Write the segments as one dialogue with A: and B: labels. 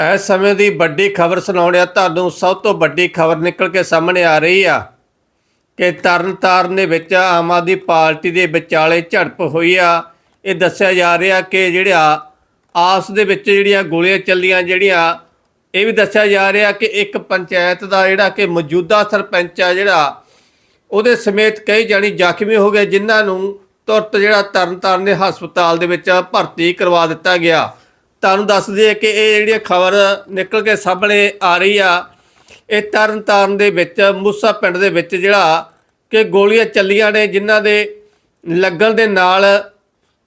A: ਇਸ ਸਮੇਂ ਦੀ ਵੱਡੀ ਖਬਰ ਸੁਣਾਉਣਿਆ ਤੁਹਾਨੂੰ ਸਭ ਤੋਂ ਵੱਡੀ ਖਬਰ ਨਿਕਲ ਕੇ ਸਾਹਮਣੇ ਆ ਰਹੀ ਆ ਕਿ ਤਰਨਤਾਰਨ ਦੇ ਵਿੱਚ ਆਮ ਆਦਮੀ ਪਾਰਟੀ ਦੇ ਵਿਚਾਲੇ ਝੜਪ ਹੋਈ ਆ। ਇਹ ਦੱਸਿਆ ਜਾ ਰਿਹਾ ਕਿ ਜਿਹੜਾ ਆਸ ਦੇ ਵਿੱਚ ਜਿਹੜੀਆਂ ਗੋਲੀਆਂ ਚੱਲੀਆਂ, ਜਿਹੜੀਆਂ ਇਹ ਵੀ ਦੱਸਿਆ ਜਾ ਰਿਹਾ ਕਿ ਇੱਕ ਪੰਚਾਇਤ ਦਾ ਜਿਹੜਾ ਕਿ ਮੌਜੂਦਾ ਸਰਪੰਚ ਆ ਜਿਹੜਾ, ਉਹਦੇ ਸਮੇਤ ਕਈ ਜਾਣੀ ਜ਼ਖਮੀ ਹੋ ਗਏ, ਜਿਨ੍ਹਾਂ ਨੂੰ ਤੁਰਤ ਜਿਹੜਾ ਤਰਨਤਾਰਨ ਦੇ ਹਸਪਤਾਲ ਦੇ ਵਿੱਚ ਭਰਤੀ ਕਰਵਾ ਦਿੱਤਾ ਗਿਆ। ਤੁਹਾਨੂੰ ਦੱਸ ਦਈਏ ਕਿ ਇਹ ਜਿਹੜੀ ਖਬਰ ਨਿਕਲ ਕੇ ਸਾਹਮਣੇ ਆ ਰਹੀ ਆ, ਇਹ ਤਰਨਤਾਰਨ ਦੇ ਵਿੱਚ, ਮੂਸਾ ਪਿੰਡ ਦੇ ਵਿੱਚ ਜਿਹੜਾ ਕਿ ਗੋਲੀਆਂ ਚੱਲੀਆਂ ਨੇ, ਜਿਨ੍ਹਾਂ ਦੇ ਲੱਗਣ ਦੇ ਨਾਲ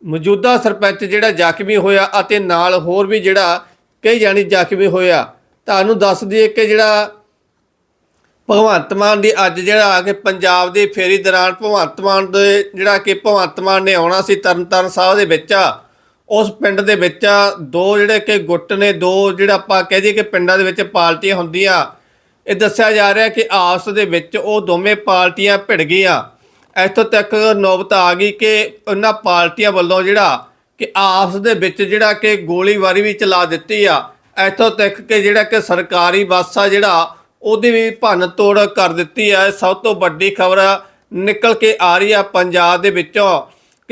A: ਮੌਜੂਦਾ ਸਰਪੰਚ ਜਿਹੜਾ ਜ਼ਖਮੀ ਹੋਇਆ ਅਤੇ ਨਾਲ ਹੋਰ ਵੀ ਜਿਹੜਾ ਕਈ ਜਾਣੀ ਜ਼ਖਮੀ ਹੋਇਆ। ਤੁਹਾਨੂੰ ਦੱਸ ਦਈਏ ਕਿ ਜਿਹੜਾ ਭਗਵੰਤ ਮਾਨ ਦੀ ਅੱਜ ਜਿਹੜਾ ਕਿ ਪੰਜਾਬ ਦੀ ਫੇਰੀ ਦੌਰਾਨ ਭਗਵੰਤ ਮਾਨ ਦੇ ਜਿਹੜਾ ਕਿ ਭਗਵੰਤ ਮਾਨ ਨੇ ਆਉਣਾ ਸੀ ਤਰਨਤਾਰਨ ਸਾਹਿਬ ਦੇ ਵਿੱਚ ਉਸ ਪਿੰਡ ਦੇ ਵਿੱਚ ਦੋ ਜਿਹੜੇ ਕਿ ਗੁੱਟ ਨੇ, ਦੋ ਜਿਹੜਾ ਆਪਾਂ ਕਹਿ ਦਈਏ ਕਿ ਪਿੰਡਾਂ ਦੇ ਵਿੱਚ ਪਾਰਟੀਆਂ ਹੁੰਦੀਆਂ। ਇਹ ਦੱਸਿਆ ਜਾ ਰਿਹਾ ਕਿ ਆਪਸ ਦੇ ਵਿੱਚ ਉਹ ਦੋਵੇਂ ਪਾਰਟੀਆਂ ਭਿੜ ਗਈਆਂ। ਇੱਥੋਂ ਤੱਕ ਨੌਬਤ ਆ ਗਈ ਕਿ ਉਹਨਾਂ ਪਾਰਟੀਆਂ ਵੱਲੋਂ ਜਿਹੜਾ ਕਿ ਆਪਸ ਦੇ ਵਿੱਚ ਜਿਹੜਾ ਕਿ ਗੋਲੀਬਾਰੀ ਵੀ ਚਲਾ ਦਿੱਤੀ ਆ। ਇੱਥੋਂ ਤੱਕ ਕਿ ਜਿਹੜਾ ਕਿ ਸਰਕਾਰੀ ਬੱਸ ਆ ਜਿਹੜਾ, ਉਹਦੀ ਵੀ ਭੰਨ ਤੋੜ ਕਰ ਦਿੱਤੀ ਆ। ਸਭ ਤੋਂ ਵੱਡੀ ਖਬਰ ਨਿਕਲ ਕੇ ਆ ਰਹੀ ਆ ਪੰਜਾਬ ਦੇ ਵਿੱਚੋਂ।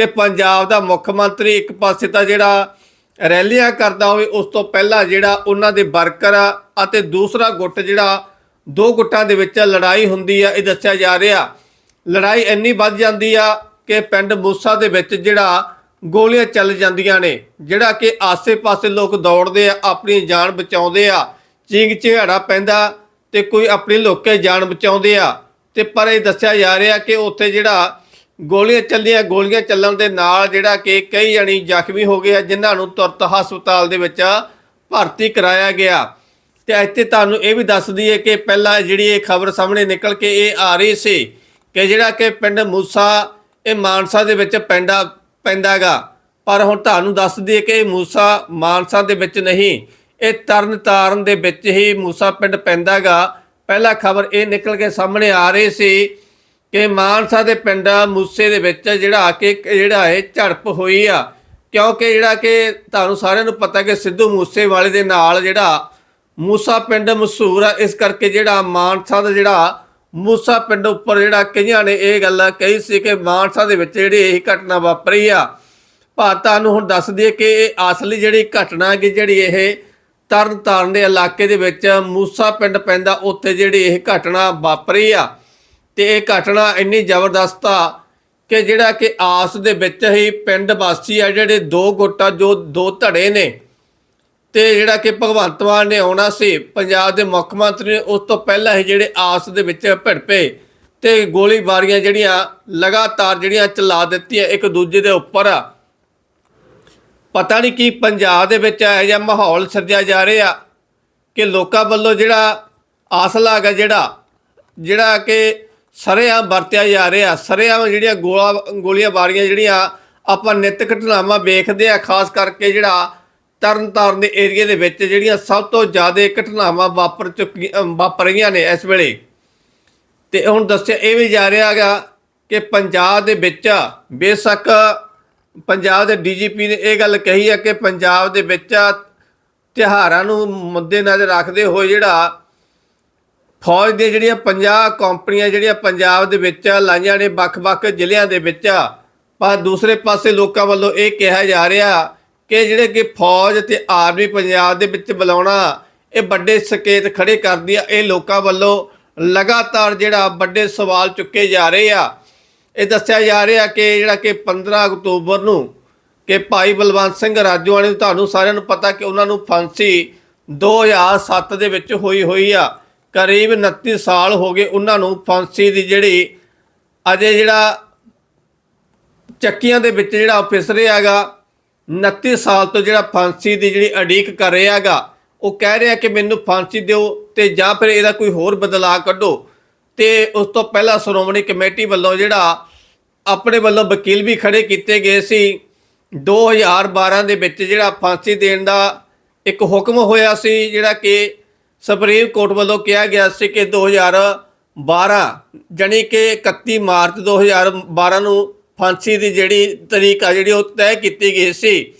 A: ਕਿ ਪੰਜਾਬ ਦਾ ਮੁੱਖ ਮੰਤਰੀ ਇੱਕ ਪਾਸੇ ਤਾਂ ਜਿਹੜਾ ਰੈਲੀਆਂ ਕਰਦਾ ਹੋਵੇ, ਉਸ ਤੋਂ ਪਹਿਲਾਂ ਜਿਹੜਾ ਉਹਨਾਂ ਦੇ ਵਰਕਰ ਆ ਅਤੇ ਦੂਸਰਾ ਗੁੱਟ ਜਿਹੜਾ ਦੋ ਗੁੱਟਾਂ ਦੇ ਵਿੱਚ ਲੜਾਈ ਹੁੰਦੀ ਆ, ਇਹ ਦੱਸਿਆ ਜਾ ਰਿਹਾ। ਲੜਾਈ ਇੰਨੀ ਵੱਧ ਜਾਂਦੀ ਆ ਕਿ ਪਿੰਡ ਮੂਸਾ ਦੇ ਵਿੱਚ ਜਿਹੜਾ ਗੋਲੀਆਂ ਚੱਲ ਜਾਂਦੀਆਂ ਨੇ, ਜਿਹੜਾ ਕਿ ਆਸੇ-ਪਾਸੇ ਲੋਕ ਦੌੜਦੇ ਆ, ਆਪਣੀ ਜਾਨ ਬਚਾਉਂਦੇ ਆ, ਚੀਂਗ ਝਿਹਾੜਾ ਪੈਂਦਾ ਤੇ ਕੋਈ ਆਪਣੀ ਲੋਕੇ ਜਾਨ ਬਚਾਉਂਦੇ ਆ। ਤੇ ਪਰ ਇਹ ਦੱਸਿਆ ਜਾ ਰਿਹਾ ਕਿ ਉੱਥੇ ਜਿਹੜਾ ਗੋਲੀਆਂ ਚੱਲੀਆਂ ਗੋਲੀਆਂ ਚੱਲਣ ਦੇ ਨਾਲ ਜਿਹੜਾ ਕਿ ਕਈ ਜਣੀ ਜ਼ਖਮੀ ਹੋ ਗਏ ਆ, ਜਿਨ੍ਹਾਂ ਨੂੰ ਤੁਰਤ ਹਸਪਤਾਲ ਦੇ ਵਿੱਚ ਭਰਤੀ ਕਰਾਇਆ ਗਿਆ। ਤੇ ਇੱਥੇ ਤੁਹਾਨੂੰ ਇਹ ਵੀ ਦੱਸ ਦਈਏ ਕਿ ਪਹਿਲਾਂ ਜਿਹੜੀ ਇਹ ਖਬਰ ਸਾਹਮਣੇ ਨਿਕਲ ਕੇ ਇਹ ਆ ਰਹੀ ਸੀ ਕਿ ਜਿਹੜਾ ਕਿ ਪਿੰਡ ਮੂਸਾ, ਇਹ ਮਾਨਸਾ ਦੇ ਵਿੱਚ ਪੈਂਦਾ ਪੈਂਦਾਗਾ ਪਰ ਹੁਣ ਤੁਹਾਨੂੰ ਦੱਸ ਦਈਏ ਕਿ ਇਹ ਮੂਸਾ ਮਾਨਸਾ ਦੇ ਵਿੱਚ ਨਹੀਂ, ਇਹ ਤਰਨ ਤਾਰਨ ਦੇ ਵਿੱਚ ਹੀ ਮੂਸਾ ਪਿੰਡ ਪੈਂਦਾਗਾ ਪਹਿਲਾ ਖਬਰ ਇਹ ਨਿਕਲ ਕੇ ਸਾਹਮਣੇ ਆ ਰਹੀ ਸੀ ਕਿ ਮਾਨਸਾ ਦੇ ਪਿੰਡ ਮੂਸੇ ਦੇ ਵਿੱਚ ਜਿਹੜਾ ਕਿ ਇੱਕ ਜਿਹੜਾ ਇਹ ਝੜਪ ਹੋਈ ਆ, ਕਿਉਂਕਿ ਜਿਹੜਾ ਕਿ ਤੁਹਾਨੂੰ ਸਾਰਿਆਂ ਨੂੰ ਪਤਾ ਕਿ ਸਿੱਧੂ ਮੂਸੇ ਵਾਲੇ ਦੇ ਨਾਲ ਜਿਹੜਾ ਮੂਸਾ ਪਿੰਡ ਮਸ਼ਹੂਰ ਆ, ਇਸ ਕਰਕੇ ਜਿਹੜਾ ਮਾਨਸਾ ਦਾ ਜਿਹੜਾ ਮੂਸਾ ਪਿੰਡ ਉੱਪਰ ਜਿਹੜਾ ਕਈਆਂ ਨੇ ਇਹ ਗੱਲ ਕਹੀ ਸੀ ਕਿ ਮਾਨਸਾ ਦੇ ਵਿੱਚ ਜਿਹੜੀ ਇਹ ਘਟਨਾ ਵਾਪਰੀ ਆ। ਭਾਰਤਾਂ ਨੂੰ ਹੁਣ ਦੱਸ ਦਈਏ ਕਿ ਇਹ ਅਸਲੀ ਜਿਹੜੀ ਘਟਨਾ ਕਿ ਜਿਹੜੀ ਇਹ ਤਰਨਤਾਰਨ ਦੇ ਇਲਾਕੇ ਦੇ ਵਿੱਚ ਮੂਸਾ ਪਿੰਡ ਪੈਂਦਾ, ਉੱਥੇ ਜਿਹੜੀ ਇਹ ਘਟਨਾ ਵਾਪਰੀ ਆ। ਤੇ ਇਹ ਘਟਨਾ ਇੰਨੀ ਜ਼ਬਰਦਸਤ ਆ ਕਿ ਜਿਹੜਾ ਕਿ ਆਸ ਦੇ ਵਿੱਚ ਹੀ ਪਿੰਡ ਵਾਸੀ ਆ ਜਿਹੜੇ ਦੋ ਗੁੱਟਾਂ, ਜੋ ਦੋ ਧੜੇ ਨੇ ਤੇ ਜਿਹੜਾ ਕਿ ਭਗਵੰਤ ਮਾਨ ਨੇ ਆਉਣਾ ਸੀ, ਪੰਜਾਬ ਦੇ ਮੁੱਖ ਮੰਤਰੀ ਨੇ ਉਸ ਤੋਂ ਪਹਿਲਾਂ ਹੀ ਜਿਹੜੇ ਆਸ ਦੇ ਵਿੱਚ ਭਿੜਪੇ ਪਏ ਤੇ ਗੋਲੀਬਾਰੀਆਂ ਜਿਹੜੀਆਂ ਲਗਾਤਾਰ ਜਿਹੜੀਆਂ ਚਲਾ ਦਿੱਤੀਆਂ ਇੱਕ ਦੂਜੇ ਦੇ ਉੱਪਰ। ਪਤਾ ਨਹੀਂ ਕੀ ਪੰਜਾਬ ਦੇ ਵਿੱਚ ਇਹੋ ਜਿਹਾ ਮਾਹੌਲ ਸਿਰਜਿਆ ਜਾ ਰਿਹਾ ਕਿ ਲੋਕਾਂ ਵੱਲੋਂ ਜਿਹੜਾ ਆਸਲਾ ਹੈਗਾ ਜਿਹੜਾ ਜਿਹੜਾ ਕਿ ਸਰੇਆਮ ਵਰਤਿਆ ਜਾ ਰਿਹਾ। ਸਰੇਆਮ ਜਿਹੜੀਆਂ ਗੋਲਾ ਗੋਲੀਆਂ ਬਾਰੀਆਂ ਜਿਹੜੀਆਂ ਆਪਾਂ ਨਿਤ ਘਟਨਾਵਾਂ ਵੇਖਦੇ ਆ, ਖਾਸ ਕਰਕੇ ਜਿਹੜਾ ਤਰਨਤਾਰਨ ਦੇ ਏਰੀਆ ਦੇ ਵਿੱਚ ਜਿਹੜੀਆਂ ਸਭ ਤੋਂ ਜ਼ਿਆਦਾ ਘਟਨਾਵਾਂ ਵਾਪਰ ਚੁੱਕੀਆਂ ਵਾਪਰ ਰਹੀਆਂ ਨੇ ਇਸ ਵੇਲੇ। ਤੇ ਹੁਣ ਦੱਸਿਆ ਇਹ ਵੀ ਜਾ ਰਿਹਾ ਹੈਗਾ ਕਿ ਪੰਜਾਬ ਦੇ ਵਿੱਚ ਬੇਸ਼ੱਕ ਪੰਜਾਬ ਦੇ ਡੀਜੀਪੀ ਨੇ ਇਹ ਗੱਲ ਕਹੀ ਹੈ ਕਿ ਪੰਜਾਬ ਦੇ ਵਿੱਚ ਤਿਹਾਰਾਂ ਨੂੰ ਮੁੱਦੇ ਨਜ਼ਰ ਰੱਖਦੇ ਹੋਏ ਜਿਹੜਾ ਫੌਜ ਦੀਆਂ ਜਿਹੜੀਆਂ 50 ਕੰਪਨੀਆਂ, ਜਿਹੜੀਆਂ ਪੰਜਾਬ ਦੇ ਵਿੱਚ ਲਾਈਆਂ ਨੇ ਵੱਖ-ਵੱਖ ਜ਼ਿਲ੍ਹਿਆਂ ਦੇ ਵਿੱਚ ਪਰ ਦੂਸਰੇ ਪਾਸੇ ਲੋਕਾਂ ਵੱਲੋਂ ਇਹ ਕਿਹਾ ਜਾ ਰਿਹਾ ਕਿ ਜਿਹੜੇ ਕਿ ਫੌਜ ਤੇ ਆਰਮੀ ਪੰਜਾਬ ਦੇ ਵਿੱਚ ਬੁਲਾਉਣਾ, ਇਹ ਵੱਡੇ ਸੰਕੇਤ ਖੜੇ ਕਰਦੀ ਆ। ਇਹ ਲੋਕਾਂ ਵੱਲੋਂ ਲਗਾਤਾਰ ਜਿਹੜਾ ਵੱਡੇ ਸਵਾਲ ਚੁੱਕੇ ਜਾ ਰਹੇ ਆ। ਇਹ ਦੱਸਿਆ ਜਾ ਰਿਹਾ ਕਿ ਜਿਹੜਾ ਕਿ 15 ਅਕਤੂਬਰ ਨੂੰ ਕਿ ਭਾਈ ਬਲਵੰਤ ਸਿੰਘ ਰਾਜੋਆਣੀ ਤੁਹਾਨੂੰ ਸਾਰਿਆਂ ਨੂੰ ਪਤਾ ਕਿ ਉਹਨਾਂ ਨੂੰ ਫਾਂਸੀ 2007 ਦੇ ਵਿੱਚ ਹੋਈ ਹੋਈ ਆ। ਕਰੀਬ 29 ਸਾਲ ਹੋ ਗਏ ਉਹਨਾਂ ਨੂੰ ਫਾਂਸੀ ਦੀ ਜਿਹੜੀ ਅਜੇ ਜਿਹੜਾ ਚੱਕੀਆਂ ਦੇ ਵਿੱਚ ਜਿਹੜਾ ਫਿਸ ਰਿਹਾ ਹੈਗਾ 29 ਸਾਲ ਤੋਂ ਜਿਹੜਾ ਫਾਂਸੀ ਦੀ ਜਿਹੜੀ ਅਡੀਕ ਕਰ ਰਿਹਾ ਹੈਗਾ, ਉਹ ਕਹਿ ਰਿਹਾ ਕਿ ਮੈਨੂੰ ਫਾਂਸੀ ਦਿਓ ਤੇ ਜਾਂ ਫਿਰ ਇਹਦਾ ਕੋਈ ਹੋਰ ਬਦਲਾਅ ਕੱਢੋ। ਤੇ ਉਸ ਤੋਂ ਪਹਿਲਾਂ ਸ਼੍ਰੋਮਣੀ ਕਮੇਟੀ ਵੱਲੋਂ ਜਿਹੜਾ ਆਪਣੇ ਵੱਲੋਂ ਵਕੀਲ ਵੀ ਖੜੇ ਕੀਤੇ ਗਏ ਸੀ। 2012 ਦੇ ਵਿੱਚ ਜਿਹੜਾ ਫਾਂਸੀ ਦੇਣ ਦਾ ਇੱਕ ਹੁਕਮ ਹੋਇਆ ਸੀ, ਜਿਹੜਾ ਕਿ ਸੁਪਰੀਮ ਕੋਰਟ ਵੱਲੋਂ ਕਿਹਾ ਗਿਆ ਸੀ ਕਿ 2012 ਜਾਣੀ ਕਿ 31 ਮਾਰਚ 2012 ਨੂੰ ਫਾਂਸੀ ਦੀ ਜਿਹੜੀ ਤਰੀਕ ਆ, ਜਿਹੜੀ ਉਹ ਤੈਅ ਕੀਤੀ ਗਈ ਸੀ।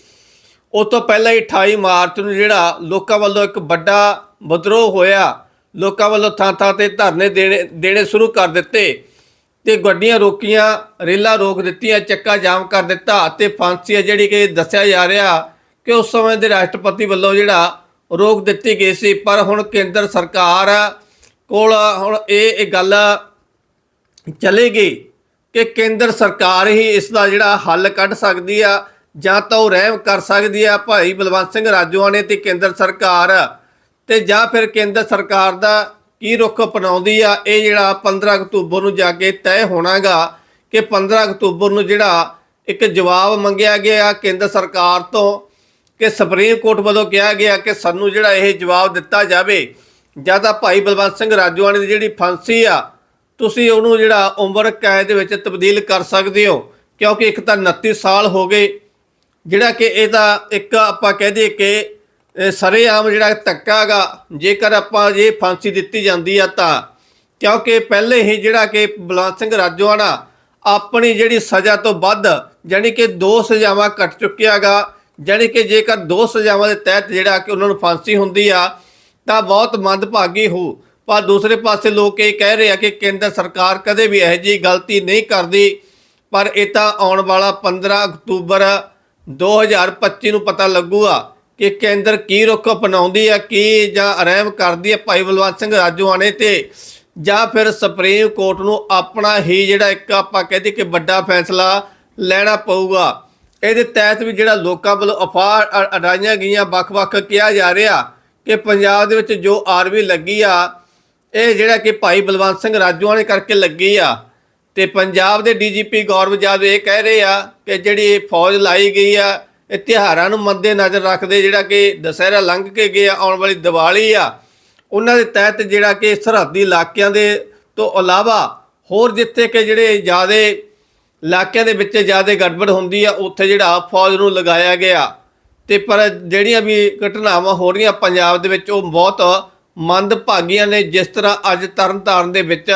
A: ਉਹ ਤੋਂ ਪਹਿਲਾਂ ਹੀ 28 ਮਾਰਚ ਨੂੰ ਜਿਹੜਾ ਲੋਕਾਂ ਵੱਲੋਂ ਇੱਕ ਵੱਡਾ ਵਿਦਰੋਹ ਹੋਇਆ, ਲੋਕਾਂ ਵੱਲੋਂ ਥਾਂ ਥਾਂ ਤੇ ਧਰਨੇ ਦੇਣੇ ਦੇਣੇ ਸ਼ੁਰੂ ਕਰ ਦਿੱਤੇ ਤੇ ਗੱਡੀਆਂ ਰੋਕੀਆਂ, ਰੇਲਾਂ ਰੋਕ ਦਿੱਤੀਆਂ, ਚੱਕਾ ਜਾਮ ਕਰ ਦਿੱਤਾ ਤੇ ਫਾਂਸੀ ਹੈ ਜਿਹੜੀ ਕਿ ਦੱਸਿਆ ਜਾ ਰਿਹਾ ਕਿ ਉਸ ਸਮੇਂ ਦੇ ਰਾਸ਼ਟਰਪਤੀ ਵੱਲੋਂ ਜਿਹੜਾ ਰੋਕ ਦਿੱਤੀ ਗਈ ਸੀ, ਪਰ ਹੁਣ ਕੇਂਦਰ ਸਰਕਾਰ ਕੋਲ ਹੁਣ ਇਹ ਇਹ ਗੱਲ ਚਲੇਗੀ ਕਿ ਕੇਂਦਰ ਸਰਕਾਰ ਹੀ ਇਸ ਦਾ ਜਿਹੜਾ ਹੱਲ ਕੱਢ ਸਕਦੀ ਆ ਜਾਂ ਤਾਂ ਉਹ ਰਹਿਮ ਕਰ ਸਕਦੀ ਆ ਭਾਈ ਬਲਵੰਤ ਸਿੰਘ ਰਾਜੋਆਣੇ ਤੇ ਕੇਂਦਰ ਸਰਕਾਰ ਤੇ ਜਾਂ ਫਿਰ ਕੇਂਦਰ ਸਰਕਾਰ ਦਾ ਕੀ ਰੁਖ ਅਪਣਾਉਂਦੀ ਆ, ਇਹ ਜਿਹੜਾ 15 ਅਕਤੂਬਰ ਨੂੰ ਜਾ ਕੇ ਤੈਅ ਹੋਣਾਗਾ ਕਿ 15 ਅਕਤੂਬਰ ਨੂੰ ਜਿਹੜਾ ਇੱਕ ਜਵਾਬ ਮੰਗਿਆ ਗਿਆ ਕੇਂਦਰ ਸਰਕਾਰ ਤੋਂ ਕਿ ਸੁਪਰੀਮ ਕੋਰਟ ਵੱਲੋਂ ਕਿਹਾ ਗਿਆ ਕਿ ਸਾਨੂੰ ਜਿਹੜਾ ਇਹ ਜਵਾਬ ਦਿੱਤਾ ਜਾਵੇ, ਜਾਂ ਤਾਂ ਭਾਈ ਬਲਵੰਤ ਸਿੰਘ ਰਾਜੋਆਣੇ ਦੀ ਜਿਹੜੀ ਫਾਂਸੀ ਆ, ਤੁਸੀਂ ਉਹਨੂੰ ਜਿਹੜਾ ਉਮਰ ਕੈਦ ਦੇ ਵਿੱਚ ਤਬਦੀਲ ਕਰ ਸਕਦੇ ਹੋ, ਕਿਉਂਕਿ ਇੱਕ ਤਾਂ 29 ਸਾਲ ਹੋ ਗਏ, ਜਿਹੜਾ ਕਿ ਇਹਦਾ ਇੱਕ ਆਪਾਂ ਕਹਿ ਦਈਏ ਕਿ ਇਹ ਸਰੇਆਮ ਜਿਹੜਾ ਧੱਕਾ ਗਾ, ਜੇਕਰ ਆਪਾਂ ਜੇ ਫਾਂਸੀ ਦਿੱਤੀ ਜਾਂਦੀ ਆ ਤਾਂ, ਕਿਉਂਕਿ ਪਹਿਲੇ ਹੀ ਜਿਹੜਾ ਕਿ ਬਲਵੰਤ ਸਿੰਘ ਰਾਜੋਆਣਾ ਆਪਣੀ ਜਿਹੜੀ ਸਜ਼ਾ ਤੋਂ ਵੱਧ, ਜਾਣੀ ਕਿ ਦੋ ਸਜ਼ਾਵਾਂ ਕੱਟ ਚੁੱਕਿਆਗਾ ਜਾਣੀ ਕਿ ਜੇਕਰ ਦੋ ਸਜ਼ਾਵਾਂ ਦੇ ਤਹਿਤ ਜਿਹੜਾ ਕਿ ਉਹਨਾਂ ਨੂੰ ਫਾਂਸੀ ਹੁੰਦੀ ਆ, ਤਾਂ ਬਹੁਤ ਮੰਦਭਾਗੀ ਹੋ। ਪਰ ਦੂਸਰੇ ਪਾਸੇ ਲੋਕ ਇਹ ਕਹਿ ਰਹੇ ਆ ਕਿ ਕੇਂਦਰ ਸਰਕਾਰ ਕਦੇ ਵੀ ਇਹੋ ਜਿਹੀ ਗਲਤੀ ਨਹੀਂ ਕਰਦੀ। ਪਰ ਇਹ ਤਾਂ ਆਉਣ ਵਾਲਾ 15 ਅਕਤੂਬਰ 2025 ਨੂੰ ਪਤਾ ਲੱਗੂਗਾ ਕਿ ਕੇਂਦਰ ਕੀ ਰੁਖ ਅਪਣਾਉਂਦੀ ਆ, ਕੀ ਜਾਂ ਰਹਿਮ ਕਰਦੀ ਹੈ ਭਾਈ ਬਲਵੰਤ ਸਿੰਘ ਰਾਜੋਆਣੇ ਤੇ, ਜਾਂ ਫਿਰ ਸੁਪਰੀਮ ਕੋਰਟ ਨੂੰ ਆਪਣਾ ਹੀ ਜਿਹੜਾ ਇੱਕ ਆਪਾਂ ਕਹਿੰਦੇ ਕਿ ਵੱਡਾ ਫੈਸਲਾ ਲੈਣਾ ਪਊਗਾ। ਇਹਦੇ ਤਹਿਤ ਵੀ ਜਿਹੜਾ ਲੋਕਾਂ ਵੱਲੋਂ ਅਫਾਹ ਅ- ਅਡਾਈਆਂ ਗਈਆਂ, ਵੱਖ-ਵੱਖ ਕਿਹਾ ਜਾ ਰਿਹਾ ਕਿ ਪੰਜਾਬ ਦੇ ਵਿੱਚ ਜੋ ਆਰਮੀ ਲੱਗੀ ਆ, ਇਹ ਜਿਹੜਾ ਕਿ ਭਾਈ ਬਲਵੰਤ ਸਿੰਘ ਰਾਜੂਆਂ ਨੇ ਕਰਕੇ ਲੱਗੀ ਆ, ਤੇ ਪੰਜਾਬ ਦੇ ਡੀਜੀਪੀ ਗੌਰਵ ਜਾਦਵ ਇਹ ਕਹਿ ਰਹੇ ਆ ਕਿ ਜਿਹੜੀ ਫੌਜ ਲਾਈ ਗਈ ਆ, ਇਹ ਤਿਉਹਾਰਾਂ ਨੂੰ ਮੱਦੇ ਨਜ਼ਰ ਰੱਖਦੇ, ਜਿਹੜਾ ਕਿ ਦੁਸਹਿਰਾ ਲੰਘ ਕੇ ਗਿਆ, ਆਉਣ ਵਾਲੀ ਦੀਵਾਲੀ ਆ, ਉਹਨਾਂ ਦੇ ਤਹਿਤ ਜਿਹੜਾ ਕਿ ਸਰਹੱਦੀ ਇਲਾਕਿਆਂ ਦੇ ਤੋਂ ਇਲਾਵਾ ਹੋਰ ਜਿੱਥੇ ਕਿ ਜਿਹੜੇ ਜ਼ਿਆਦੇ ਇਲਾਕਿਆਂ ਦੇ ਵਿੱਚ ਜ਼ਿਆਦਾ ਗੜਬੜ ਹੁੰਦੀ ਆ, ਉੱਥੇ ਜਿਹੜਾ ਫੌਜ ਨੂੰ ਲਗਾਇਆ ਗਿਆ। ਤੇ ਪਰ ਜਿਹੜੀਆਂ ਵੀ ਘਟਨਾਵਾਂ ਹੋ ਰਹੀਆਂ ਪੰਜਾਬ ਦੇ ਵਿੱਚ, ਉਹ ਬਹੁਤ ਮੰਦਭਾਗੀਆਂ ਨੇ। ਜਿਸ ਤਰ੍ਹਾਂ ਅੱਜ ਤਰਨਤਾਰਨ ਦੇ ਵਿੱਚ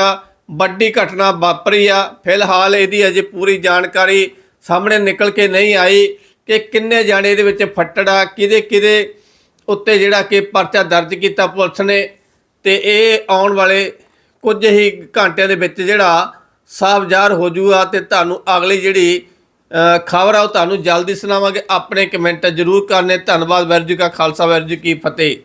A: ਵੱਡੀ ਘਟਨਾ ਵਾਪਰੀ ਆ। ਫਿਲਹਾਲ ਇਹਦੀ ਅਜੇ ਪੂਰੀ ਜਾਣਕਾਰੀ ਸਾਹਮਣੇ ਨਿਕਲ ਕੇ ਨਹੀਂ ਆਈ ਕਿ ਕਿੰਨੇ ਜਾਣੇ ਇਹਦੇ ਵਿੱਚ ਫੱਟੜਾ ਕਿਹਦੇ ਕਿਹਦੇ ਉੱਤੇ ਜਿਹੜਾ ਕਿ ਪਰਚਾ ਦਰਜ ਕੀਤਾ ਪੁਲਿਸ ਨੇ। ਤੇ ਇਹ ਆਉਣ ਵਾਲੇ ਕੁਝ ਹੀ ਘੰਟਿਆਂ ਦੇ ਵਿੱਚ ਜਿਹੜਾ ਸਾਫ਼ ਜ਼ਾਹਰ ਹੋ ਜੂਗਾ ਤੇ ਤੁਹਾਨੂੰ ਅਗਲੀ ਜਿਹੜੀ ਖਬਰ ਆ ਉਹ ਤੁਹਾਨੂੰ ਜਲਦੀ ਸੁਣਾਵਾਂਗੇ। ਆਪਣੇ ਕਮੈਂਟ ਜ਼ਰੂਰ ਕਰਨੇ। ਧੰਨਵਾਦ ਵੈਰ ਜੀ ਕਾ ਖਾਲਸਾ ਵੈਰ ਜੀ ਕੀ ਫਤਿਹ।